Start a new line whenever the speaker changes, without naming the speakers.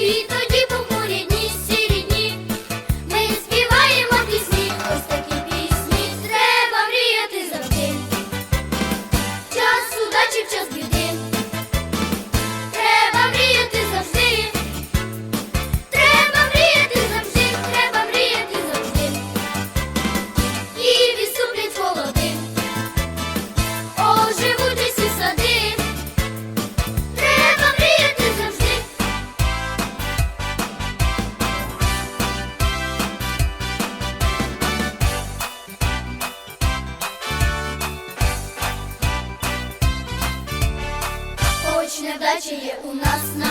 І тоді Хоч невдачі є у нас на